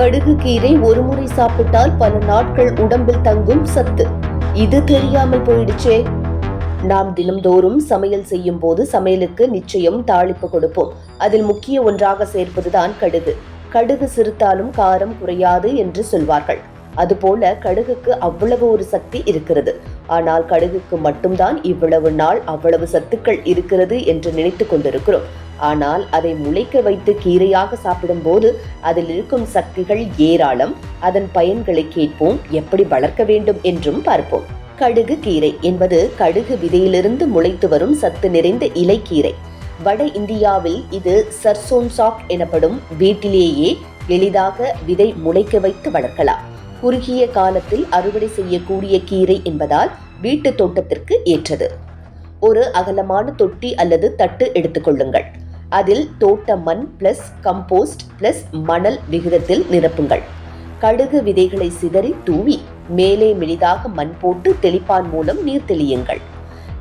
கடுகு கீரை ஒரு முறை சாப்பிட்டால் பல நாட்கள் உடம்பில் தங்கும் சத்து. இது தெரியாமல் போயிடுச்சே. நாம் தினம்தோறும் சமையல் செய்யும் போது சமையலுக்கு நிச்சயம் தாளிப்பு கொடுப்போம். அதில் முக்கிய ஒன்றாக சேர்ப்பதுதான் கடுகு. கடுகு சிறுத்தாலும் காரம் குறையாது என்று சொல்வார்கள். அதுபோல கடுகுக்கு அவ்வளவு ஒரு சக்தி இருக்கிறது. ஆனால் கடுகுக்கு மட்டும்தான் இவ்வளவு நாள் அவ்வளவு சத்துக்கள் இருக்கிறது என்று நினைத்து கொண்டிருக்கிறோம். ஆனால் அதை முளைக்க வைத்து கீரையாக சாப்பிடும்போது அதில் இருக்கும் சக்திகள் ஏராளம். அதன் பயன்களை கேட்போம் எப்படி வளர்க்க வேண்டும் என்றும் பார்ப்போம். கடுகு கீரை என்பது கடுகு விதையிலிருந்து முளைத்து வரும் சத்து நிறைந்த இலைக்கீரை. வட இந்தியாவில் இது சர்சோன்சாக் எனப்படும் வீட்டிலேயே எளிதாக விதை முளைக்க வைத்து வளர்க்கலாம். குறுகிய காலத்தில் அறுவடை செய்யக்கூடிய கீரை என்பதால் வீட்டு தோட்டத்திற்கு ஏற்றது. ஒரு அகலமான தொட்டி அல்லது தட்டு எடுத்துக்கொள்ளுங்கள் அதில் தோட்ட மண் பிளஸ் கம்போஸ்ட் பிளஸ் மணல் விகிதத்தில் நிரப்புங்கள். கடுகு விதைகளை சிதறி தூவி மேலே மெலிதாக மண் போட்டு தெளிப்பான் மூலம் நீர் தெளியுங்கள்.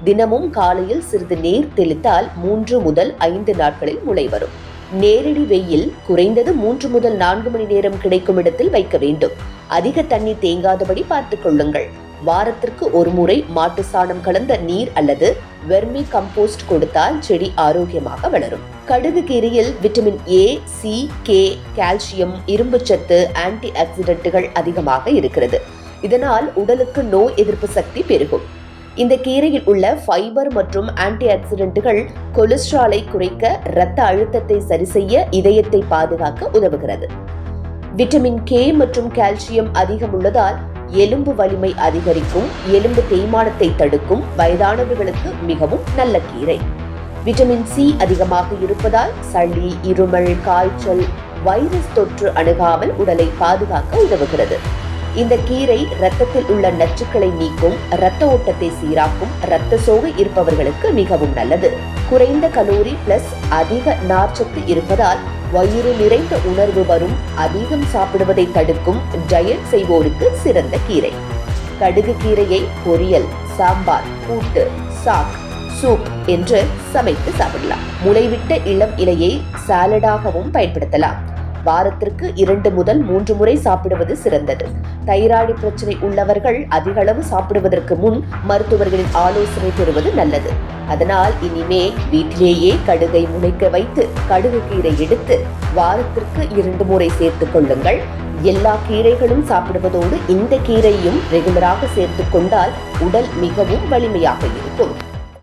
தினமும் காலையில் சிறிது நீர் தெளித்தால் மூன்று முதல் ஐந்து நாட்களில் முளை வரும். நேரடி வெயில் குறைந்தது மூன்று முதல் நான்கு மணி நேரம் கிடைக்கும் இடத்தில் வைக்க வேண்டும். அதிக தண்ணீர் தேங்காதபடி பார்த்துக் கொள்ளுங்கள். வாரத்திற்கு ஒரு முறை மாட்டு சாணம் கலந்த நீர் அல்லது வெர்மி கம்போஸ்ட் கொடுத்தால் செடி ஆரோக்கியமாக வளரும். கடுகு கீரையில் vitamin A C K calcium இரும்புச்சத்து ஆன்டி ஆக்சிடென்ட்டுகள் அதிகமாக இருக்கிறது. இதனால் உடலுக்கு நோய் எதிர்ப்பு சக்தி பெருகும். இந்த கீரையில் உள்ள ஃபைபர் மற்றும் ஆன்டி ஆக்சிடென்ட்டுகள் கொலஸ்ட்ராலை குறைக்க இரத்த அழுத்தத்தை சரி செய்ய இதயத்தை பாதுகாக்க உதவுகிறது. விட்டமின் கே மற்றும் கால்சியம் அதிகம் உள்ளதால் எலும்பு வலிமை அதிகரிக்கும் எலும்பு தேய்மானத்தை தடுக்கும் வயதானவர்களுக்கு மிகவும் நல்ல கீரை. விட்டமின் சி அதிகமாக இருப்பதால் சளி இருமல் காய்ச்சல் வைரஸ் தொற்று அணுகாமல் உடலை பாதுகாக்க உதவுகிறது. இந்த கீரை இரத்தத்தில் உள்ள நச்சுக்களை நீக்கும் இரத்த ஓட்டத்தை சீராக்கும் இரத்த சோகை இருப்பவர்களுக்கு மிகவும் நல்லது. குறைந்த கலோரி பிளஸ் அதிக நார்ச்சத்து இருப்பதால் வயிறு நிறைந்த உணர்வு வரும் அதிகம் சாப்பிடுவதை தடுக்கும் டயட் செய்வோருக்கு சிறந்த கீரை. கடுகு கீரையை பொரியல் சாம்பார் கூட்டு சாக் சூப் என்று சமைத்து சாப்பிடலாம். முளைவிட்ட இளம் இலையை சாலடாகவும் பயன்படுத்தலாம். வாரத்திற்கு இரண்டு முதல் மூன்று முறை சாப்பிடுவது சிறந்தது. தைராய்டு பிரச்சனை உள்ளவர்கள் அதிகளவு சாப்பிடுவதற்கு முன் மருத்துவர்களின் ஆலோசனை பெறுவது நல்லது. அதனால் இனிமே வீட்டிலேயே கடுகை முளைக்க வைத்து கடுகு கீரை எடுத்து வாரத்திற்கு இரண்டு முறை சேர்த்துக் கொள்ளுங்கள். எல்லா கீரைகளும் சாப்பிடுவதோடு இந்த கீரையும் ரெகுலராக சேர்த்துக் கொண்டால் உடல் மிகவும் வலிமையாக இருக்கும்.